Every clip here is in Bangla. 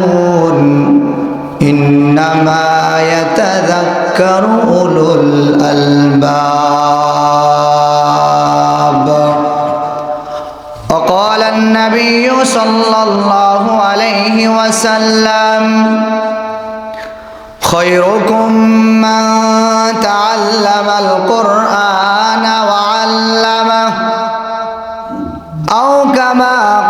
يعلمون إنما يتذكر أولو الألباب. وقال النبي صلى الله عليه وسلم خيركم من تعلم القرآن وعلمه أو كما قال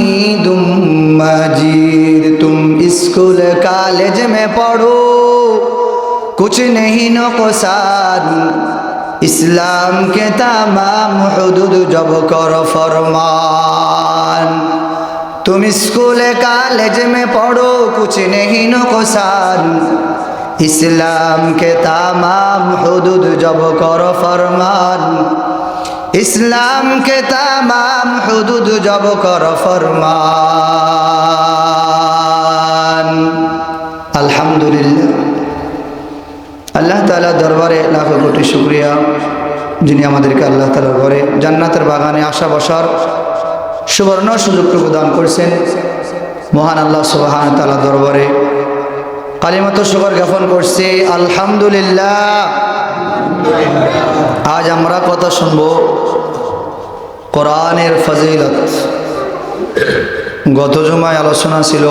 कॉलेज में पढ़ो कुछ नहीं नुकसान इस्लाम के तमाम हदूद जब करो फरमान तुम स्कूल कॉलेज में पढ़ो कुछ नहीं नुकसान इस्लाम के तमाम हदूद जब करो फरमान इस्लाम के तमाम हदूद जब करो আলহামদুলিল্লাহ। আল্লাহ তালা দরবারে লাখো কোটি শুক্রিয়া, যিনি আমাদেরকে আল্লাহ তালার ঘরে জান্নাতের বাগানে আসা বসার সুবর্ণ সুযোগ প্রদান করছেন। মহান আল্লাহ সুবাহান তালা দরবারে কালিমত শুকর জ্ঞাপন করছি, আলহামদুলিল্লাহ। আজ আমরা কথা শুনব কোরআনের ফজিলত। গত জমায় আলোচনা ছিল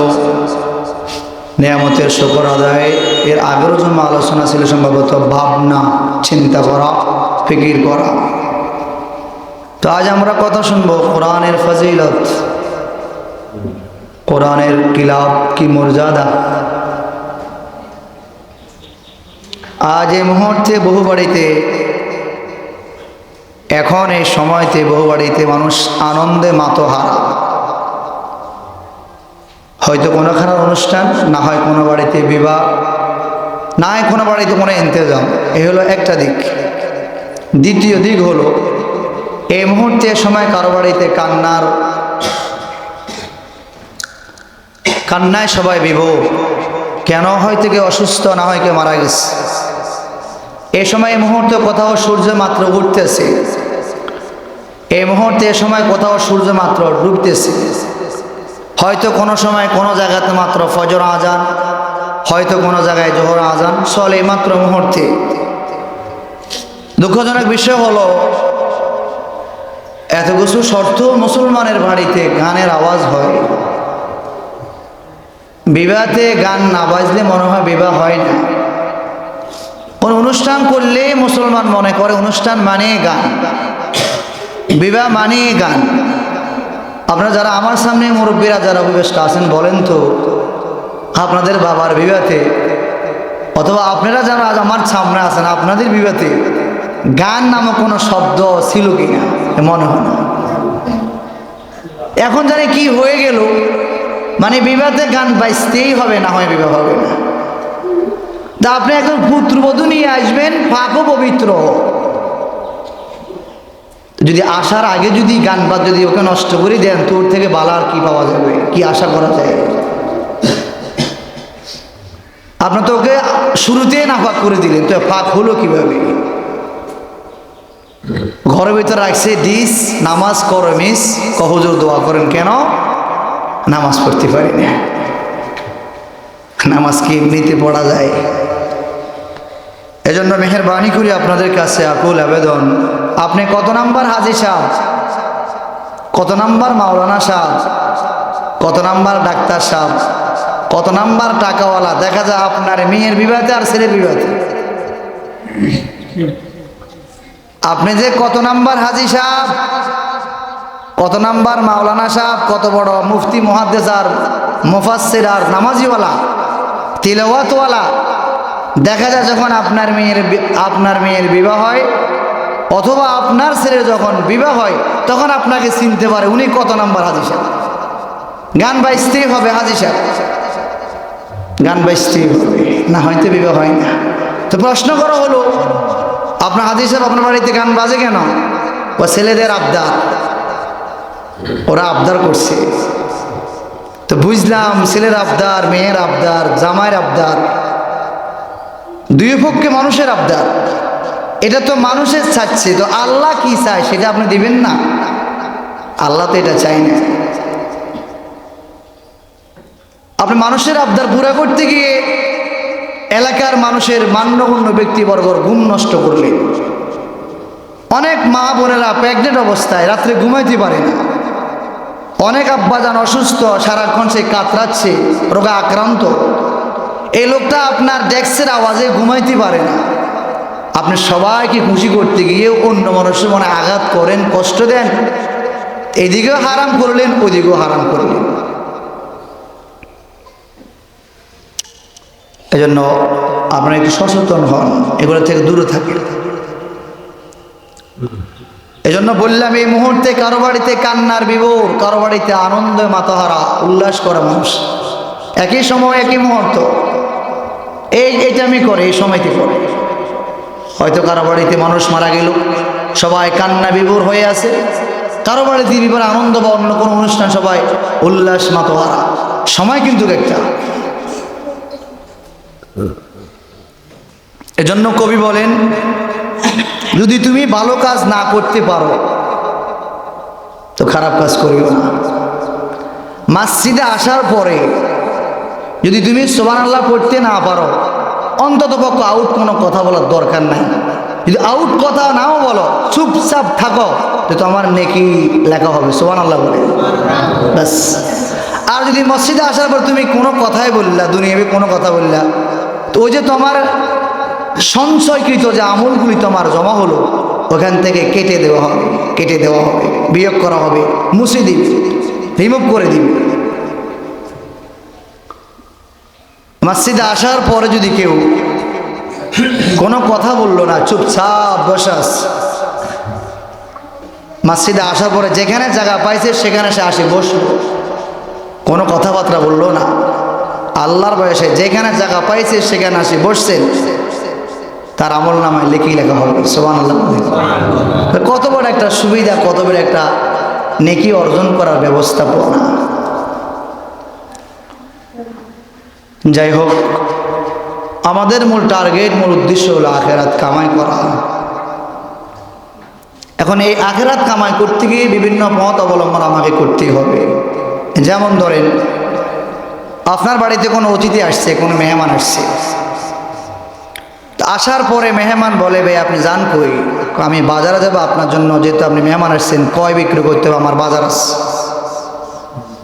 নিয়ামতের শকর আদায়। এর আগেরও জন্য আলোচনা ছিল সম্ভবত ভাবনা, চিন্তা করা, ফিকির করা। তো আজ আমরা কথা শুনব কোরআনের ফজিলত। কোরআনের কিলাব কি মর্যাদা? আজ এই মুহূর্তে বহু বাড়িতে, এখন এই সময়তে বহু বাড়িতে মানুষ আনন্দে মাতোহারা। হয়তো কোনোখানের অনুষ্ঠান, না হয় কোনো বাড়িতে বিবাহ, না হয় কোনো বাড়িতে কোনো ইন্তজাম। এ হলো একটা দিক। দ্বিতীয় দিক হলো, এই মুহূর্তে সময় কারও বাড়িতে কান্নার, কান্নায় সবাই বিভোর। কেন? হয়তো কেউ অসুস্থ, না হয় কেউ মারা গেছে। এ সময় এই মুহূর্তে কোথাও সূর্য মাত্র উঠতেছে। এই মুহূর্তে এ সময় কোথাও সূর্য মাত্র ডুবতেছে। হয়তো কোনো সময় কোনো জায়গাতে মাত্র ফজর আজান, হয়তো কোনো জায়গায় জোহর আজান, চলে মাত্র মুহূর্তে। দুঃখজনক বিষয় হলো, এত কিছু শর্ত মুসলমানের বাড়িতে গানের আওয়াজ হয়। বিবাহতে গান না বাজলে মনে হয় বিবাহ হয় না। কোন অনুষ্ঠান করলে মুসলমান মনে করে, অনুষ্ঠান মানে গান। বিবাহ মানে গান। আপনারা যারা আমার সামনে মুরব্বীরা যারা উপবেষ্ট আছেন, বলেন তো, আপনাদের বাবার বিবাহতে অথবা আপনারা যারা আজ আমার সামনে আছেন, আপনাদের বিবাহতে গান নামক কোনো শব্দ ছিল কি কিনা মনে হয় না। এখন জানি কি হয়ে গেল মানে বিবাহতে গান বাজতেই হবে, না হয় বিবাহ হবে না। তা আপনি একজন পুত্রবধূ নিয়ে আসবেন পাকও পবিত্র। যদি আসার আগে যদি গান বাদ যদি ওকে নষ্ট করে দেন তোর থেকে বালা আর কি পাওয়া যাবে? কি আশা করা যায়? আপনার তো ওকে শুরুতেই নাফাক করে দিলেন, তো ফাঁক হলো কীভাবে? ঘরের ভিতরে রাখছে ডিস নামাজ করো মিস, কহজোর দোয়া করেন, কেন? নামাজ পড়তে পারি না। নামাজ কি এমনিতে পড়া যায়? এজন্য মেহরবানি করি আপনাদের কাছে, আকুল আবেদন। আপনি কত নাম্বার হাজি সাহ কত নাম্বার মাওলানা সাহ কত নাম্বার ডাক্তার সাহ কত নাম্বার টাকাওয়ালা? দেখা যায় আপনার মেয়ের বিবাহতে আর ছেলের বিবাহতে। আপনি যে কত নাম্বার হাজি সাহ কত নাম্বার মাওলানা সাহ কত বড় মুফতি, মহাদ্দেস আর মুফাসের আর নামাজিওয়ালা, তিলওয়াতওয়ালা দেখা যায় যখন আপনার মেয়ের আপনার মেয়ের বিবাহ হয়, অথবা আপনার ছেলের যখন বিবাহ হয়, তখন আপনাকে চিনতে পারে উনি কত নাম্বার হাজি সাহেব। গান বাজতেই হবে হাজি সাহেব। গান বাজতেই হবে। না, হয়তো বিবাহ হয় না। তো প্রশ্ন করা হলো, আপনার হাজি সাহেব আপনার বাড়িতে গান বাজে কেন? ও ছেলেদের আবদার। ওরা আবদার করছে। তো বুঝলাম, ছেলের আবদার, মেয়ের আবদার, জামাইয়ের আবদার। দুই পক্ষে মানুষের আবদার। এটা তো মানুষের চাচ্ছে, তো আল্লাহ কি চায় সেটা আপনি দিবেন না? আল্লাহ তো এটা চাই না। আপনি মানুষের আবদার পুরা করতে গিয়ে এলাকার মানুষের মান্যগণ্য ব্যক্তিবর্গর ঘুম নষ্ট করলেন অনেক মা বোনেরা প্রেগনেন্ট অবস্থায় রাত্রে ঘুমাইতে পারে না। অনেক আব্বাজান অসুস্থ, সারাক্ষণ সে কাতরাচ্ছে, রোগা আক্রান্ত। এই লোকটা আপনার ডেস্কের আওয়াজে ঘুমাইতে পারে না। আপনি সবাইকে খুশি করতে গিয়ে অন্য মানুষের মনে আঘাত করেন, কষ্ট দেন। এদিকেও হারাম করলেন, ওদিকেও হারাম করলেন। এজন্য আপনারা একটু সচেতন হন, এগুলো থেকে দূরে থাকেন। এজন্য বললাম, এই মুহূর্তে কারও বাড়িতে কান্নার বিভোর, কারও বাড়িতে আনন্দ মাতাহারা, উল্লাস করা মানুষ। একই সময়, একই মুহূর্ত। এই এটা আমি করে, এই সময়তে করে। হয়তো কারও বাড়িতে মানুষ মারা গেল, সবাই কান্না বিভোর হয়ে আছে। কারও বাড়িতে বিভোর আনন্দ বা অন্য কোনো অনুষ্ঠান, সবাই উল্লাস, মাতোয়ারা। সময় কিন্তু একটা। এজন্য কবি বলেন, যদি তুমি ভালো কাজ না করতে পারো, তো খারাপ কাজ করিও না। মসজিদে আসার পরে যদি তুমি সোবান আল্লাহ পড়তে না পারো, অন্তত পক্ষ আউট কোনো কথা বলার দরকার নাই। যদি আউট কথা নাও বলো, চুপচাপ থাকো, তো তোমার নেকি লেখা হবে সোবান আল্লাহ বলে। ব্যাস। আর যদি মসজিদে আসার পর তুমি কোনো কথাই বললা দুনিয়াবি কোনো কথা বললা, তো ওই যে তোমার সঞ্চয়কৃত যে আমলগুলি তোমার জমা হলো, ওখান থেকে কেটে দেওয়া হবে, কেটে দেওয়া হবে, বিয়োগ করা হবে, মুছে রিমুভ করে দিবে। মসজিদে আসার পরে যদি কেউ কোনো কথা বলল না, চুপচাপ বসাস মসজিদে আসার পরে যেখানে জায়গা পাইছে, সেখানে সে আসে, বসল। কোনো কথাবার্তা বলল না। আল্লাহর বয়সে যেখানে জায়গা পাইছে, সেখানে আসে বসছেন তার আমল নামায় লেখা হবে সোমান আল্লাহ কত বড় একটা সুবিধা, কত বড় একটা নেকি অর্জন করার ব্যবস্থাপনা। যাই হোক আমাদের মূল টার্গেট, মূল উদ্দেশ্য হলো আখেরাত কামাই করা। এখন এই আখেরাত কামাই করতে গিয়ে বিভিন্ন পথ অবলম্বন আমাকে করতে হবে। যেমন ধরেন, আপনার বাড়িতে কোনো অতিথি আসছে, কোনো মেহমান আসছে। আসার পরে মেহমান বলে, ভাই, আপনি যান কই? আমি বাজারে যাব, আপনার জন্য যেহেতু আপনি মেহমান আসছেন, কয় বিক্রি করতে হবে? আমার বাজার আছে।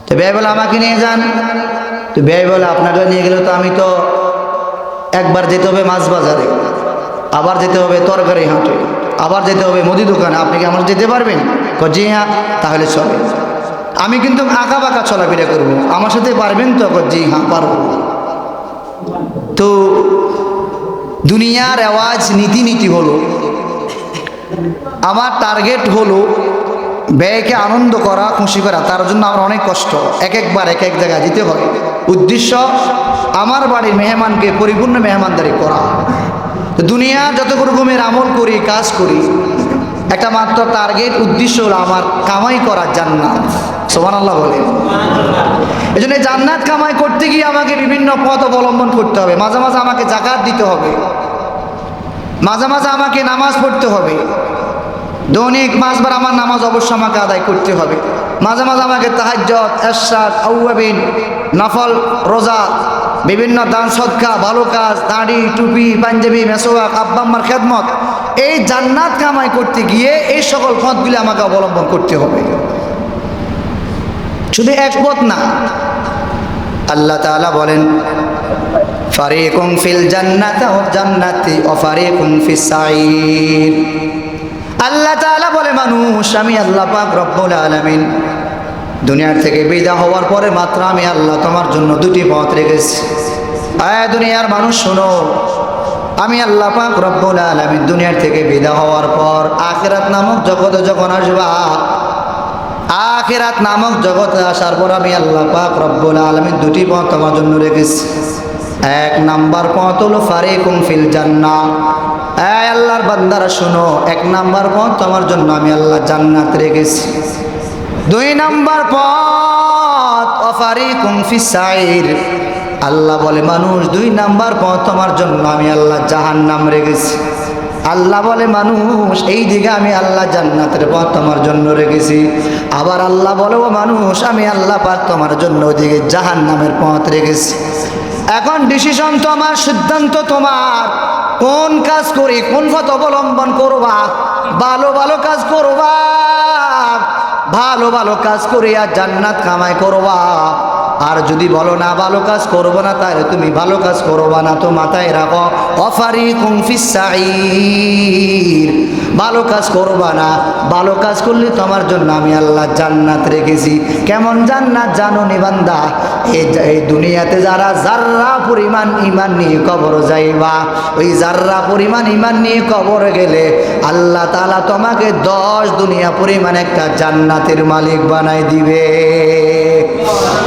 তো ব্যয় বলে, আমাকে নিয়ে যান। তো ব্যয় বলে আপনাকে নিয়ে গেলে তো আমি তো একবার যেতে হবে মাছ বাজারে, আবার যেতে হবে তরকারি হাটে, আবার যেতে হবে মুদি দোকানে। আপনি কি আমার যেতে পারবেন? জি হ্যাঁ তাহলে চলে। আমি কিন্তু আঁকা বাঁকা চলাফেরা করব। আমার সাথে পারবেন তো? জি হ্যাঁ পারব। তো দুনিয়ার আওয়াজ নীতি নীতি হলো, আমার টার্গেট হলো ব্যয়কে আনন্দ করা, খুশি করা, তার জন্য আমার অনেক কষ্ট। এক একবার, এক এক জায়গায় যেতে হয়। উদ্দেশ্য, আমার বাড়ির মেহমানকে পরিপূর্ণ মেহমানদারি করা। দুনিয়া যত রকমের আমল করি, কাজ করি, একটা মাত্র টার্গেট উদ্দেশ্য হলো আমার কামাই করার জান্নাত। সোমান আল্লাহ বলে এই জন্য জান্নাত কামাই করতে গিয়ে আমাকে বিভিন্ন পথ অবলম্বন করতে হবে। মাঝে মাঝে আমাকে জাকাত দিতে হবে। মাঝে মাঝে আমাকে নামাজ পড়তে হবে। দৈনিক মাসবার আমার নামাজ অবশ্য আমাকে আদায় করতে হবে। মাঝে মাঝে আমাকে তাহাজ্জত এরশাদ, আউয়াবিন, নফল, রোজা, বিভিন্ন দান সৎকা ভালো কাজ, দাড়ি, টুপি, পাঞ্জাবি মেসোয়াক আব্বাম্মার খেদমত, এই জান্নাত কামাই করতে গিয়ে এই সকল পথগুলি আমাকে অবলম্বন করতে হবে। শুধু এক পথ না। আল্লাহ তাআলা বলেন ফারে ফিল জান্নাত জান্নাতি ও ফারিকুম ফিস সাঈর। আল্লাহ তাআলা বলে, মানুষ, আমি আল্লাহ পাক রব্বুল আলামিন। দুনিয়ার থেকে বিদা হওয়ার পরে মাত্র আমি আল্লাহ তোমার জন্য দুটি পথ রেখেছি। আয় দুনিয়ার মানুষ, শোনো। আমি আল্লাহ পাক রব্বুল আলামিন দুনিয়ার থেকে বিদা হওয়ার পর আখেরাত নামক জগতে যখন আসবা, আখেরাত নামক জগতে আসার পর আমি আল্লাহ পাক রব্বুল আলামিন দুটি পথ তোমার জন্য রেখেছি। এক নাম্বার পথ হলো ফারিকুম ফিল জান্নাহ। এই আল্লাহর বান্দারা শোনো, এক নাম্বার পথ তোমার জন্য আমি আল্লাহ জান্নাত রেখেছি। দুই নাম্বার পথ, অফারিকুম ফিস সাইর আল্লাহ বলে, মানুষ, দুই নাম্বার পথ তোমার জন্য আমি আল্লাহ জাহান্নাম রেখেছি। আল্লাহ বলে, মানুষ, এই দিকে আমি আল্লাহ জান্নাতের পথ তোমার জন্য রেখেছি। আবার আল্লাহ বলে, ও মানুষ, আমি আল্লাহ পাক তোমার জন্য ওদিকে জাহান নামের পথ রেখেছি। এখন ডিসিশন তোমার, সিদ্ধান্ত তোমার। কোন কাজ করি, কোন পথ অবলম্বন করবা? ভালো ভালো কাজ করবা। ভালো ভালো কাজ করিয়া জান্নাত কামাই করবা। আর যদি বলো না, ভালো কাজ করব না, তাহলে তুমি ভালো কাজ করবা না, তো মাথায় রাখো অফারি কুমফিসাইর ভালো কাজ করবা না, ভালো কাজ করলে তোমার জন্য আমি আল্লাহ জান্নাত রেখেছি। কেমন জান্নাত জানো নিবান্দা এই দুনিয়াতে যারা যার্রা পরিমাণ ইমান নিয়ে কবর যাইবা, ওই জাররা পরিমাণ ইমান নিয়ে কবর গেলে আল্লাহ তালা তোমাকে দশ দুনিয়া পরিমাণ একটা জান্নাতের মালিক বানাই দিবে।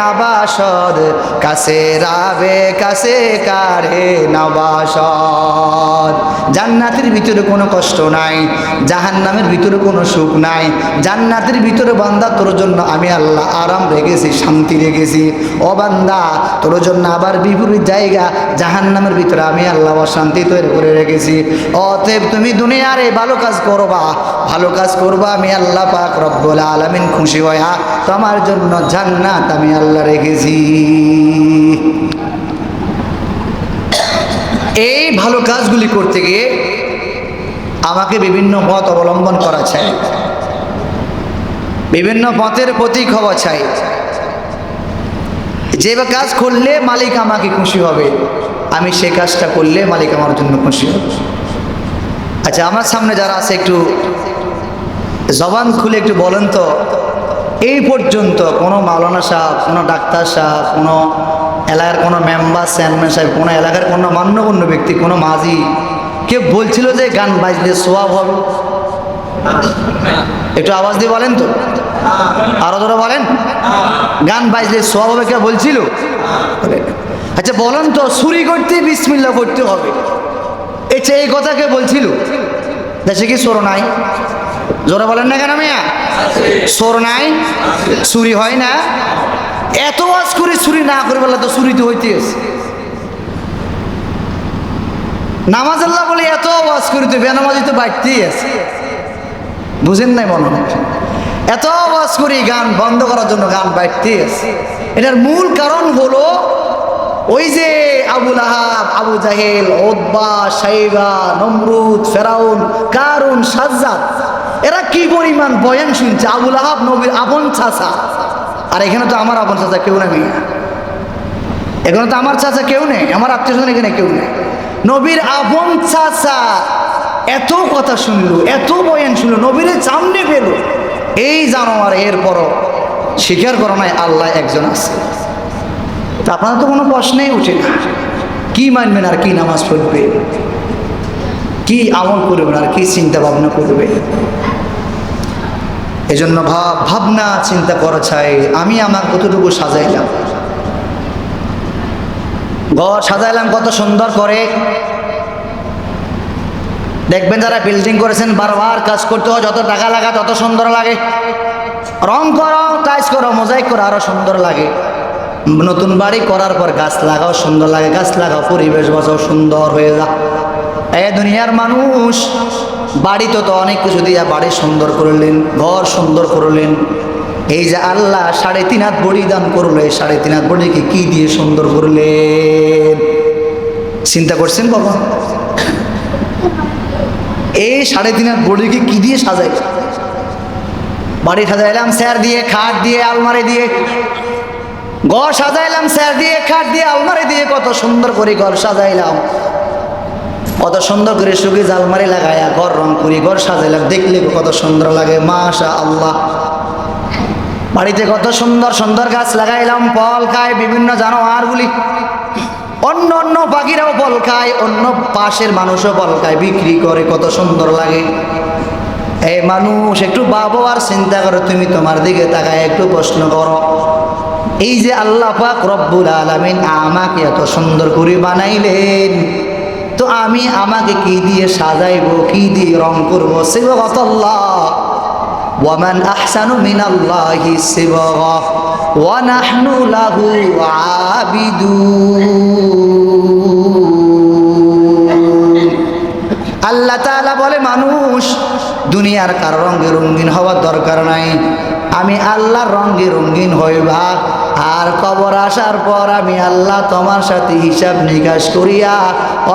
নবাসদ কাছে রাবে, কাছে কারে নবাসদ জান্নাতের ভিতরে কোনো কষ্ট নাই, জাহান্নামের ভিতরে কোনো সুখ নাই, জান্নাতের ভিতরে বান্দা তোর জন্য আমি আল্লাহ আরাম রেখেছি, শান্তি রেখেছি। ও বান্দা, তোর জন্য আবার বিপরীত জায়গা, জাহান্নামের ভিতরে আমি আল্লাহ অশান্তি তৈরি করে রেখেছি। অতএব তুমি দুনিয়ারে ভালো কাজ করবা, ভালো কাজ করবা, আমি আল্লাহ পাক রব্বুল আলামিন খুশি হয়া তোমার জন্য জান্নাত আমি আল্লাহ রেখেছি। এই ভালো কাজগুলি করতে গিয়ে আমাকে বিভিন্ন পথ অবলম্বন করা চাই। বিভিন্ন পথের প্রতীক হওয়া চাই। যে কাজ করলে মালিক আমাকে খুশি হবে, আমি সে কাজটা করলে মালিক আমার জন্য খুশি হবে। আচ্ছা আমার সামনে যারা আছে, একটু জবান খুলে একটু বলেন তো। এই পর্যন্ত কোনো মাওলানা সাহেব, কোনো ডাক্তার সাহেব, কোনো এলাকার কোনো মেম্বার চেয়ারম্যান সাহেব, কোনো এলাকার কোনো মান্যগণ্য ব্যক্তি, কোনো মাঝি কে বলছিল যে গান বাজলে সোয়াব হবে? একটু আওয়াজ দিয়ে বলেন তো। আরও ধরে বলেন। গান বাজলে সোয়াব হবে কে বলছিল? আচ্ছা বলেন তো সুরি করতে বিসমিল্লা করতে হবে। এই কথা কে বলছিল? দেশে কি সর নাই? জোরে বলেন না কেন মিয়া? সর নাই, চুরি হয় না। এত ওয়াজ করে চুরি না করে বলে তো চুরি তো হইতে। নামাজ আল্লাহ বলে এত ওয়াজ করি তো বেনামাজি তো বাড়তেই আছে। বুঝেন নাই মনে এত ওয়াজ করি গান বন্ধ করার জন্য গান বাড়তেই আছে। এটার মূল কারণ হলো ওই যে আবুল আহাব, আবু জাহেল ওদ্বা সাইবা, নমরুদ, ফেরাউন, কারুন, সাজ্জাদ এরা কি পরিমাণ বয়ান শুনছে? আবুল আহাব, নবীর আপন চাচা। আর এখানে তো আমার আপন চাচা কেউ নেই। এখানে তো আমার চাচা কেউ নেই, আমার আত্মীয় স্বজন এখানে কেউ নেই। নবীর আপন চাচা এত কথা শুনলো, এত বয়ান শুনলো, নবীর সামনে পেল। এই জানোয়ার এরপরও স্বীকার করো নাই, আল্লাহ একজন আছে। তা আপনার তো কোনো প্রশ্নেই উঠে না। কি মানবেন আর কি নামাজ পড়বে? কি আমল করবেন আর কি চিন্তা ভাবনা করবে? এজন্য ভাব, ভাবনা চিন্তা করা চাই, আমি আমার কতটুকু সাজাইলাম? ঘর সাজাইলাম কত সুন্দর করে। দেখবেন যারা বিল্ডিং করেছেন, বারবার কাজ করতে হয়, যত টাকা লাগা তত সুন্দর লাগে। রং করো টাইস করো মোজাইক করো, আরও সুন্দর লাগে। নতুন বাড়ি করার পর গাছ লাগাও, সুন্দর লাগে। গাছ লাগাও, পরিবেশ বাঁচাও, সুন্দর হয়ে যা এ দুনিয়ার মানুষ বাড়িতে তো অনেক কিছু দিয়া বাড়ি সুন্দর করলেন, ঘর সুন্দর করলেন। এই যে আল্লাহ সাড়ে তিন হাত বড়ি দান করল, এই সাড়ে তিন হাত বড়িকে কি দিয়ে সুন্দর করলেন? চিন্তা করছেন বাবা? এই সাড়ে তিন হাত বড়িকে কি দিয়ে সাজাই বাড়ি সাজাইলাম, স্যার দিয়ে খাট দিয়ে আলমারি দিয়ে। ঘর সাজাইলাম, স্যার দিয়ে খাট দিয়ে আলমারি দিয়ে কত সুন্দর করে ঘর সাজাইলাম। কত সুন্দর করে সুখী জালমারি লাগাইয়া ঘর রং করি, ঘর সাজাইলাম দেখলে কত সুন্দর লাগে মাশা আল্লাহ বাড়িতে কত সুন্দর সুন্দর গাছ লাগাইলাম, ফল খায় বিভিন্ন জানোয়ারগুলি অন্য অন্য পাখিরাও ফল খায়, অন্য পাশের মানুষও ফল খায়, বিক্রি করে কত সুন্দর লাগে। এই মানুষ, একটু বাবু আর চিন্তা করো, তুমি তোমার দিকে তাকায় একটু প্রশ্ন করো। এই যে আল্লাহ পাক রব্বুল আলামিন আমাকে এত সুন্দর করে বানাইলেন তো আমি আমাকে কি দিয়ে সাজাইব, কি দিয়ে রং করব? আল্লাহ। বলে, মানুষ, দুনিয়ার কার রঙে রঙিন হওয়ার দরকার নাই। আমি আল্লাহর রঙে রঙিন হইবা। আর কবর আসার পর আমি আল্লাহ তোমার সাথে হিসাব নিকাশ করিয়া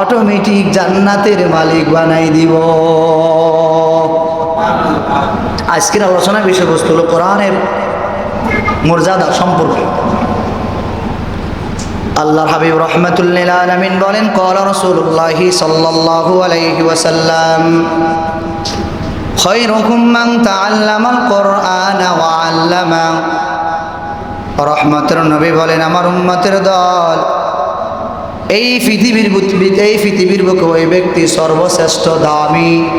অটোমেটিক জান্নাতের মালিক বানাই দিব আজকের আলোচনা বিষয়বস্তু হলো কোরআনের মর্যাদা সম্পর্কে আল্লাহর হাবিব রহমতুল্লিল আলমিন বলেন কল রসুল্লাহি সাল্লাল্লাহু আলাইহি ওয়াসাল্লাম خيركم من تعلم القرآن وعلمه রহমতের নবী বলেন, আমার উম্মতের দল। এই পৃথিবীর এই পৃথিবীর বুকে ওই ব্যক্তি সর্বশ্রেষ্ঠ দামি।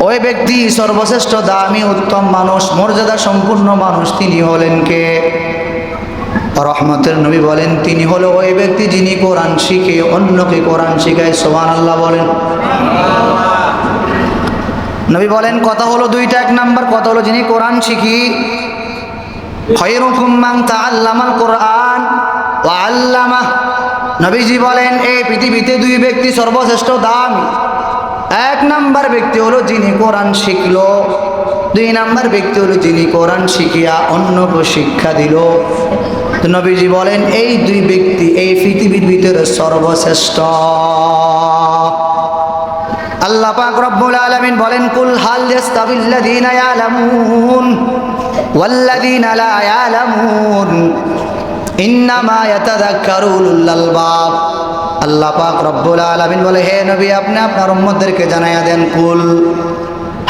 ওই ব্যক্তি সর্বশ্রেষ্ঠ দামি, উত্তম মানুষ, মর্যাদা সম্পূর্ণ মানুষ, তিনি হলেন কে? রহমতের নবী বলেন, তিনি হলো ওই ব্যক্তি যিনি কোরআন শিখে, অন্যকে কোরআন শিখায়। সোহান আল্লাহ বলেন। নবী বলেন, কথা হলো দুইটা, এক নাম্বার কথা হলো যিনি কোরআন শিখি খয়রুকুম মান তাআল্লামাল কোরআন। ওয়া নবীজি বলেন, এই পৃথিবীতে দুই ব্যক্তি সর্বশ্রেষ্ঠ দামি। এক নাম্বার ব্যক্তি হলো যিনি কোরআন শিখলো। দুই নাম্বার ব্যক্তি হলো যিনি কোরআন শিখিয়া অন্যকে শিক্ষা দিল। নবীজি বলেন, এই দুই ব্যক্তি এই পৃথিবীর ভিতরে সর্বশ্রেষ্ঠ। আল্লাহ পাক রব্বুল আলামিন বলেন, কুল হাল ইয়াস্তাবিল্লাযীনা ইয়ালামুন। ওয়াল্লাযীনা লা ইয়ালামুন ইন্নামা ইয়াতাযাক্কারু উলুল আলবাব আল্লাহ পাক রব্বুল আলামিন বলে হে নবী আপনি আপনার উম্মতদেরকে জানায়া দেন কুল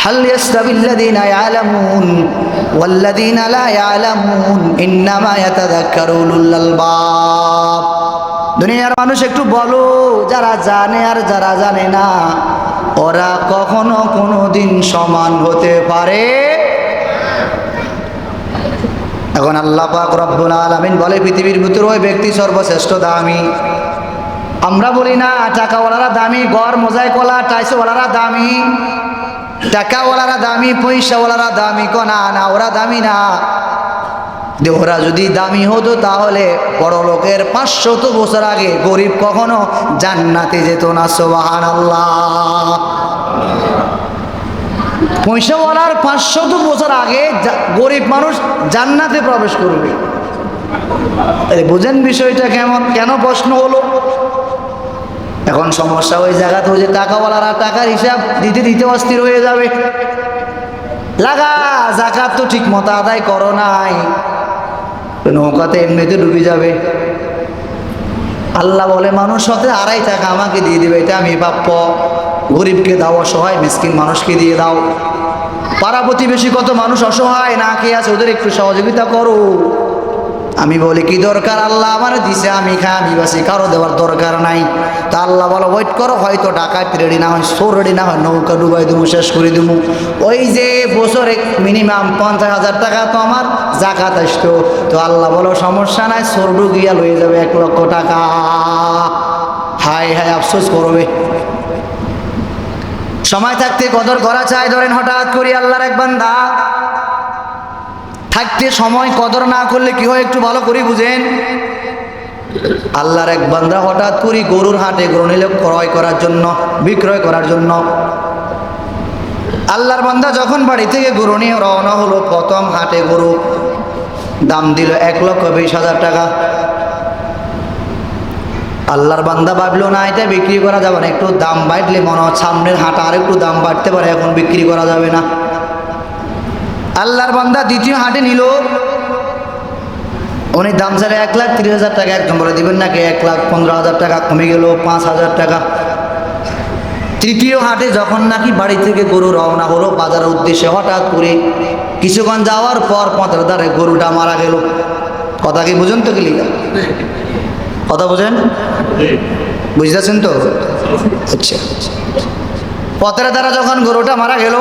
هل يستوي الذين يعلمون والذين لا يعلمون إنما يتذكر أولو الألباب দুনিয়ার মানুষ একটু বলো যারা জানে আর যারা জানে না ওরা কখনো কোনো দিন সমান হতে পারে এখন আল্লাহ পাক রব্বুল আলামিন বলে, পৃথিবীর ভিতরে ওই ব্যক্তি সর্বশ্রেষ্ঠ দামি। আমরা বলি না, টাকাওয়ালারা দামি গড় মোজাই কলা টাইসওয়ালারা দামি, টাকাওয়ালারা দামি, পয়সাওয়ালারা দামি, কো না না, ওরা দামি না। ওরা যদি দামি হতো তাহলে বড় লোকের পাঁচশত বছর আগে গরিব কখনো জান্নাতে যেত না সোবাহান আল্লাহ পয়সাওয়ালার পাঁচশত বছর আগে গরিব মানুষ জান্নাতে প্রবেশ করবে। বুঝেন বিষয়টা কেমন? কেন প্রশ্ন হলো? এখন সমস্যা ওই জায়গাতে ওই যে টাকাওয়ালারা টাকার হিসাব দিতে দিতে অস্থির হয়ে যাবে। লাগা, জাকাত তো ঠিক মতো আদায় করো নাই। নৌকাতে এমনিতে ডুবে যাবে। আল্লাহ বলে, মানুষ হতে আড়াই টাকা আমাকে দিয়ে দিবে, এটা আমি প্রাপ্য গরিবকে দাও অসহায়, মিসকিন মানুষকে দিয়ে দাও। পাড়া প্রতিবেশী কত মানুষ অসহায়, না খেয়ে আছে, ওদের একটু সহযোগিতা করো। আমি বলি, কি দরকার? আল্লাহ আমার দিছে, আমি খা আমি বাসি কারও দেওয়ার দরকার নাই। তা আল্লাহ বলো ওয়েট করো, হয়তো ডাকাত রেডি না হয় সোর রেডি না হয়, নৌকা ডুবাই দেবো শেষ করে দেবো ওই যে বছরে মিনিমাম পঞ্চাশ হাজার টাকা তো আমার, জাকাত আসতো। তো আল্লাহ বলো, সমস্যা নাই, সোর ডুগিয়া লয়ে যাবে এক লক্ষ টাকা। হায় হায়, আফসোস করবে সময় থাকতে কদর করা চাই ধরেন হঠাৎ করি আল্লাহর এক বান্দা। থাকতে সময় কদর না করলে কি হয় একটু ভালো করে বুঝেন? আল্লাহর এক বান্দা হঠাৎ করি গরুর হাটে গরু নিলে ক্রয় করার জন্য, বিক্রয় করার জন্য। আল্লাহর বান্দা যখন বাড়ি থেকে গরু নিয়ে রওনা হলো, প্রথম হাটে গরু দাম দিল এক লক্ষ বিশ হাজার টাকা। আল্লাহর বান্দা ভাবলো, না, এটা বিক্রি করা যাবে না। একটু দাম বাড়লে মনে হয় সামনের হাঁটা আর একটু দাম বাড়তে পারে, এখন বিক্রি করা যাবে না। আল্লাহর বান্দা দ্বিতীয় হাটে নিল। উনি দাম চাইলে এক লাখ তিরিশ হাজার টাকা একদম বলে, দিবেন নাকি এক লাখ পনেরো হাজার টাকা? কমে গেল পাঁচ হাজার টাকা। তৃতীয় হাটে যখন নাকি বাড়ি থেকে গরু রওনা হলো, বাজারের উদ্দেশ্যে হঠাৎ করে কিছুক্ষণ যাওয়ার পর পথের ধারে গরুটা মারা গেল। কথা কি বুঝুন তো, কি কথা বুঝেন? বুঝতেছেন তো? আচ্ছা। পথের দ্বারা যখন গরুটা মারা গেল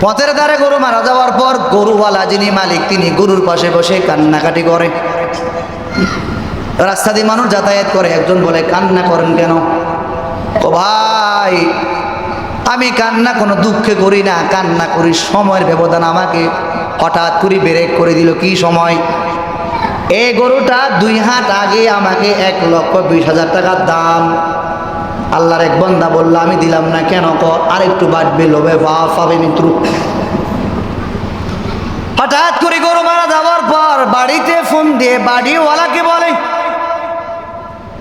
পথের দ্বারে গরু মারা যাওয়ার পর গরুওয়ালা যিনি মালিক তিনি গরুর পাশে বসে কান্নাকাটি করে। রাস্তা দিয়ে মানুষ যাতায়াত করে। একজন বলে কান্না করেন কেন? ও ভাই আমি কান্না কোনো দুঃখে করি না। কান্না করি সময়ের ব্যবধান আমাকে হঠাৎ করে ব্রেক করে দিল। কি সময়? এই গরুটা দুই হাত আগে আমাকে এক লক্ষ বিশ হাজার টাকার দাম। আল্লাহর এক বন্দা বলল, আমি দিলাম না, কেন ক? আর একটু বাড়বে, লোভে বা পাবে মিত্র। হঠাৎ করে গরু মারা যাওয়ার পর বাড়িতে ফোন দিয়ে বাড়িওয়ালাকে বলে,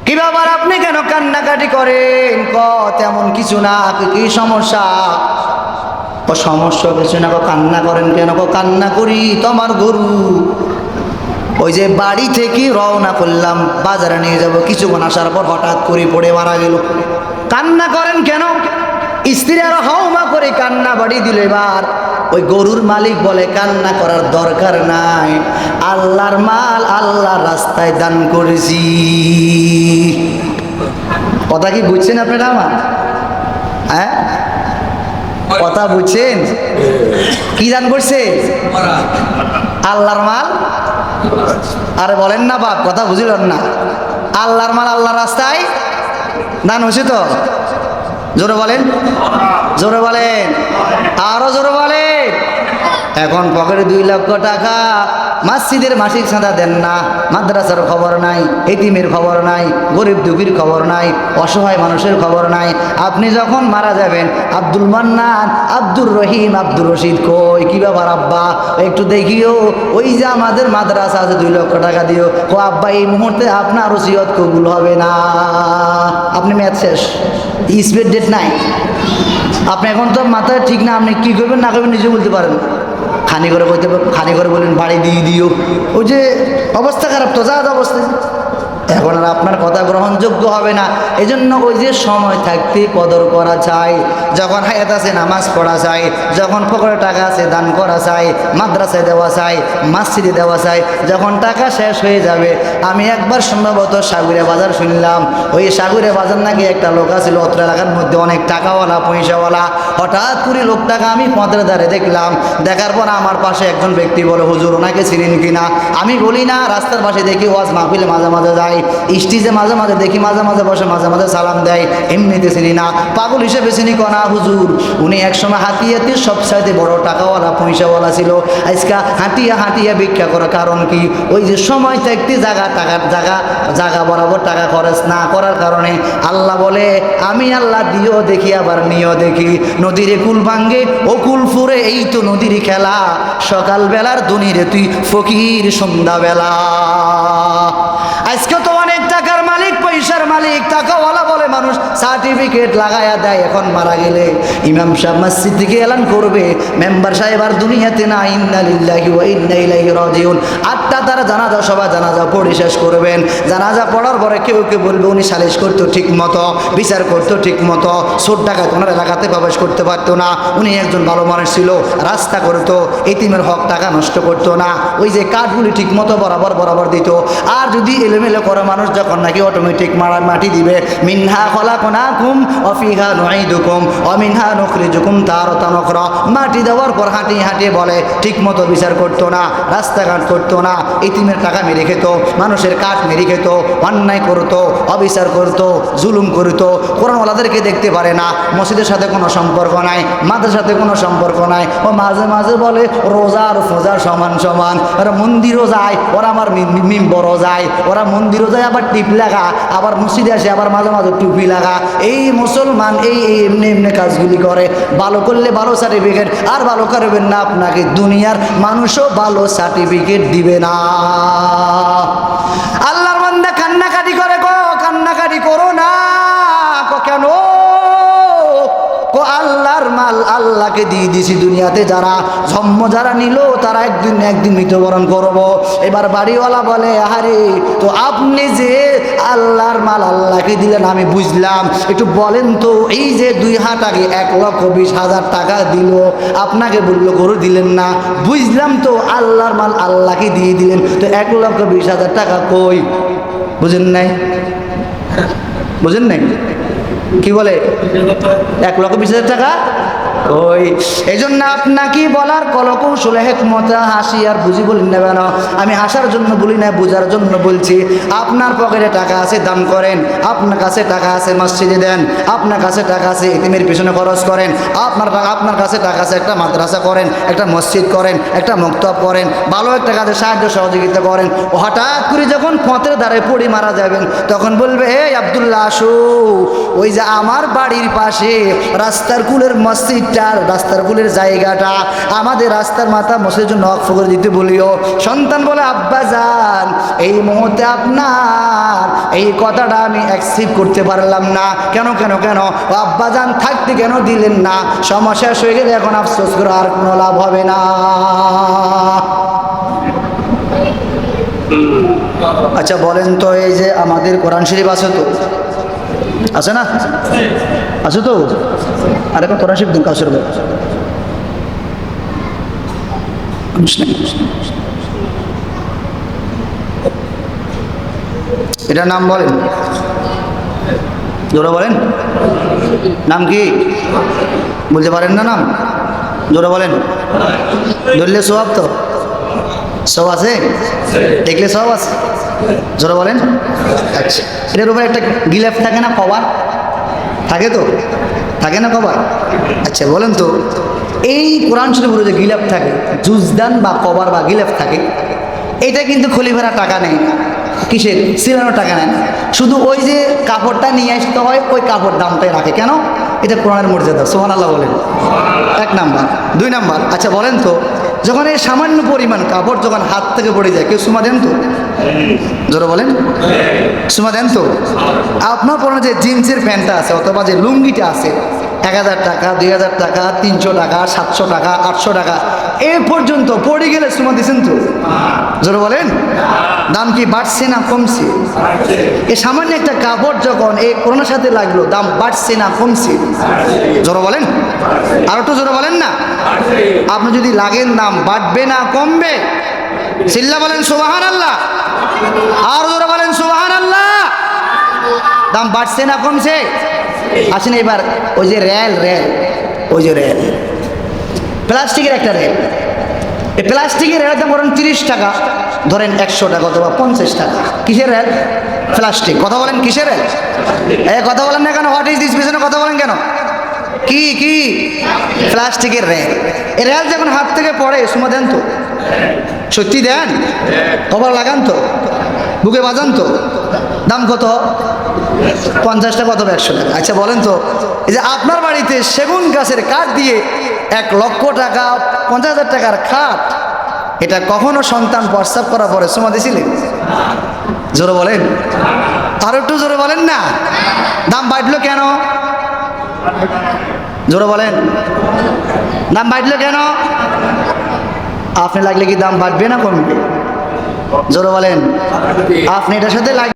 কি ব্যাপার, আপনি কেন কান্নাকাটি করেন? ক, তেমন কিছু না, কি সমস্যা? ও, সমস্যা কিছু না কান্না করেন কেন? ক, কান্না করি তোমার গরু। ওই যে বাড়ি থেকে রওনা করলাম বাজারে নিয়ে যাব। কিছুক্ষণ আসার পর হঠাৎ করে পড়ে মারা গেল। কান্না করেন কেন? স্ত্রী আরও হাউমা করে কান্না বাড়ি দিল এবার। ওই গরুর মালিক বলে কান্না করার দরকার নাই। আল্লাহর মাল আল্লাহর রাস্তায় দান করেছি। কথা কি বুঝছেন আপনারা আমার? হ্যাঁ? কথা বুঝছেন? কি দান করছে? আল্লাহর মাল? আরে বলেন না বাপ, কথা বুঝিলেন না। আল্লাহর মাল আল্লাহর রাস্তায়? দান হয়েছে তো? জোরে বলেন। জোরে বলেন। আরও জোরে বলেন। এখন পকেটে দুই লক্ষ টাকা। মসজিদের মাসিক চাঁদা দেন না, মাদ্রাসার খবর নাই, এতিমের খবর নাই, গরিব দুঃখীর খবর নাই, অসহায় মানুষের খবর নাই। আপনি যখন মারা যাবেন, আব্দুল মান্নান, আব্দুর রহিম, আব্দুর রশিদ কই? কী ব্যাপার আব্বা? একটু দেখিও। ওই যে আমাদের মাদ্রাসা আছে, দুই লক্ষ টাকা দিও। ও আব্বা, এই মুহূর্তে আপনার ওসিয়ত কবুল হবে না। আপনি ম্যাথ শেষ। স্পিড ডেট নাই। আপনি এখন তো মাথায় ঠিক না, আপনি কী করবেন না করবেন নিজে বলতে পারেন। খানি করে বলতে খানি করে বলেন, বাড়ি দিয়ে দিও। ওই যে অবস্থা খারাপ তো যা অবস্থা। এখন আর আপনার কথা গ্রহণযোগ্য হবে না। এজন্য ওই যে সময় থাকতে কদর করা চাই, যখন হায়াত আছে নামাজ পড়া চাই, যখন পকেটে টাকা আছে দান করা চাই, মাদ্রাসায় দেওয়া চাই, মাসজিদে দেওয়া চাই, যখন টাকা শেষ হয়ে যাবে, আমি একবার সম্ভবত সাগুরে বাজার শুনলাম। ওই সাগুরে বাজার নাকি একটা লোক আছিল, অত্র এলাকার মধ্যে অনেক টাকাওয়ালা, পয়সাওয়ালা। হঠাৎ করে লোকটাকে আমি পথের ধারে দেখলাম। দেখার পর আমার পাশে একজন ব্যক্তি বলে, হুজুর, ওনাকে চিনেন কিনা? আমি বলি, না, রাস্তার পাশে দেখি, ওয়াজ মাহফিলে মাঝে মাঝে যায় স্টিজে মাঝে মাঝে দেখি, মাঝে মাঝে বসে, মাঝে মাঝে সালাম দেয়, এমনিতে চিনি না। পাগল হিসেবে চিনি কনা হুজুর। উনি একসময় হাতিয়াতে সবসাইতে বড় টাকাওয়ালা, পয়সাওয়ালা ছিল। আজকা হাঁটিয়া হাঁটিয়া ভিক্ষা করার কারণ কি? ওই যে সময় থাকতে জায়গা টাকার জায়গা জায়গা বরাবর টাকা খরচ না করার কারণে আল্লাহ বলে, আমি আল্লাহ দিও দেখি, আবার নিও দেখি। নদীর কুল ভাঙ্গে, ও কুল ফুরে, এই তো নদীর খেলা। সকালবেলার দুনিরে তুই ফকির, সন্ধ্যাবেলা। আজকে তো অনেক টাকার মালিক পয়সার মালিক টাকাওয়ালা। বলে মানুষ সার্টিফিকেট লাগায়া দেয়, এখন মারা গেলে। ইমাম সাহেব মসজিদ থেকে এলান করবে। মেম্বার সাহেব আর দুনিয়াতে না ইন্না লিল্লাহি ওয়া ইন্না ইলাইহি রাজিউন। আটটা তারা জানাজা সবাই জানাজা পড়ে শেষ করবেন। জানাজা পড়ার পরে কেউ কেউ বলবে, উনি সালিশ করতো ঠিক মতো, বিচার করতো ঠিক মতো সোট টাকা ওনার এলাকাতে প্রবেশ করতে পারতো না, উনি একজন ভালো মানুষ ছিল, রাস্তা করতো, এতিমের হক টাকা নষ্ট করতো না, ওই যে কাঠগুলি ঠিক মতো বরাবর বরাবর দিত। আর যদি এলোমেলো করে মানুষ যখন নাকি অটোমেটিক মারা মাটি দিবে, মিনহা খলা কোনা কুম অফিহা নয়দুকুম অমিনহা নখরি জুকুম তার নখর মাটি দেওয়ার পর হাঁটি হাঁটিয়ে বলে ঠিক মতো বিচার করতো না, রাস্তাঘাট করতো না ইতিমের টাকা মেরে খেত, মানুষের কাঠ মেরে খেত, অন্যায় করতো, অবিচার করতো, জুলুম করতো। কোরআনওয়ালাদেরকে দেখতে পারে না, মসজিদের সাথে কোনো সম্পর্ক নাই মাদের সাথে কোনো সম্পর্ক নাই। ও মাঝে মাঝে বলে, রোজা আর ফোজা সমান সমান। ওরা মন্দিরও যায়, ওরা আমার মিম্বরও যায়। ওরা মন্দিরও যায়, আবার টিপ লাগা আবার মসজিদে আসে, আবার মাঝে মাঝে টুপি লাগা। এই মুসলমান এই এই এমনি এমনি কাজগুলি করে। ভালো করলে ভালো সার্টিফিকেট আর ভালো করবেন না আপনাকে দুনিয়ার মানুষও ভালো সার্টিফিকেট দিবে না। আল্লাহকে দিয়ে দিছি দুনিয়াতে যারা জন্ম যারা নিল, তারা একদিন একদিন মৃত্যুবরণ করব। এবার বাড়িওয়ালা বলে, আহারে, তো আপনি যে আল্লাহর মাল আল্লাহকে দিলেন, আমি বুঝলাম। একটু বলেন তো, এই যে দুই হাত আগে এক লক্ষ বিশ হাজার টাকা দিল, আপনাকে বলল গরু দিলেন না। বুঝলাম তো, আল্লাহর মাল আল্লাহকে দিয়ে দিলেন, তো এক লক্ষ বিশ হাজার টাকা কই? বুঝেন নাই? বুঝেন নাই? কি বলে? এক লক্ষ বিশ হাজার টাকা? ওই এই জন্য আপনাকে বলার কলকৌশলে হেকমত, হাসি আর বুঝি বলি না কেন? আমি হাসার জন্য বলি না, বোঝার জন্য বলছি। আপনার পকেটে টাকা আছে, দান করেন। আপনার কাছে টাকা আছে, মসজিদে দেন। আপনার কাছে টাকা আছে, এতিমের পিছনে খরচ করেন। আপনার আপনার কাছে টাকা আছে, একটা মাদ্রাসা করেন, একটা মসজিদ করেন, একটা মক্তব করেন, ভালো একটা কাজে সাহায্য, সহযোগিতা করেন। হঠাৎ করে যখন পথের দ্বারে পড়ে মারা যাবেন, তখন বলবে, এই আবদুল্লাহ, আসু। ওই যে আমার বাড়ির পাশে রাস্তার কুলের মসজিদটা রাস্তার কুলের জায়গাটা, আমাদের রাস্তার মাথা মসজিদের জন্য অক্ষ করে দিতে বলিও। সন্তান বলে, আব্বা যান এই মুহূর্তে আপনার এই কথাটা আমি অ্যাকসেপ্ট করতে পারলাম না। কেন কেন কেন? আব্বা যান থাকতে কেন দিলেন না? শেষ হয়ে গেলে এখন আফসোস করে আর কোনো লাভ হবে না। আচ্ছা বলেন তো, এই যে আমাদের কোরআন শরীফ আছে তো? আছে না? আছে তো? আর এখন কোরআন শরীফ দিন কাউসের এটার নাম বলেন। জোরে বলেন। নাম কি? বলতে পারেন না নাম? জোরে বলেন। ধরলে সব তো? সব আছে? দেখলে সব আছে? জোরে বলেন। আচ্ছা। এটার উপরে একটা গিলাফ থাকে না কভার থাকে তো? থাকে না কবার? আচ্ছা বলেন তো, এই কোরআন শরীফের যে গিলাফ থাকে, জুজদান বা কবার বা গিলাফ থাকে, এটা কিন্তু খলিফারা টাকা নেয় না। কিসের? সিলানো টাকা নেয় না। শুধু ওই যে কাপড়টা নিয়ে আসতে হয় ওই কাপড় দামটাই রাখে। কেন? এটা কোরআনের মর্যাদা। সোহান আল্লাহ বলেন এক নাম্বার। দুই নাম্বার। আচ্ছা বলেন তো যখন এই সামান্য পরিমাণ কাপড় যখন হাত থেকে পড়ে যায় কেউ সুমা দেন তো? জোরে বলেন। সুমা দেন তো? আপনার পরনে যে জিন্সের প্যান্টটা আছে অথবা যে লুঙ্গিটা আছে এক হাজার টাকা দুই হাজার টাকা তিনশো টাকা সাতশো টাকা আটশো টাকা এ পর্যন্ত পড়ে গেলে সুমা দিচ্ছেন তো? জোরে বলেন। দাম কি বাড়ছে না কমছে? এ সামান্য একটা কাপড় যখন এই করোনার সাথে লাগল, দাম বাড়ছে না কমছে? জোরে বলেন। আর একটু জোরে বলেন না। আপনি যদি লাগেন দাম বাড়বে না কমবে? চিল্লা বলেন সুবাহান আল্লাহ আর জোরে বলেন সুবাহান আল্লাহ দাম বাড়ছে না কমছে? আসেন এবার, ওই যে রেল রেল, ওই যে রেল। প্লাস্টিকের একটা রেল এই প্লাস্টিকের রেলের দাম ধরেন তিরিশ টাকা, ধরেন একশো টাকা অথবা পঞ্চাশ টাকা। কিসের রেল প্লাস্টিক। কথা বলেন কিসের রেল এ, কথা বলেন না কেন? হোয়াট ইজ দিস পিছনে কথা বলেন কেন? কি কি? প্লাস্টিকের রেল এই রেল যখন হাত থেকে পড়ে, সুমা দেন তো। সত্যি দেন? কবার লাগান তো। বুকে বাজান তো। দাম কত? পঞ্চাশ টাকা অথবা একশো টাকা। আচ্ছা বলেন তো। এই যে আপনার বাড়িতে সেগুন গাছের কাঠ দিয়ে এক লক্ষ টাকা, পঞ্চাশ হাজার টাকার খাট। এটা কখনো সন্তান প্রস্তাব করার পরে সময় দিয়েছিলেন জোরে বলেন। আরও একটু জোরে বলেন না। দাম বাড়লো কেন? জোরে বলেন। দাম বাড়লো কেন? আপনি লাগলে কি দাম বাড়বে না কমবে? জোরে বলেন। আপনি এটার সাথে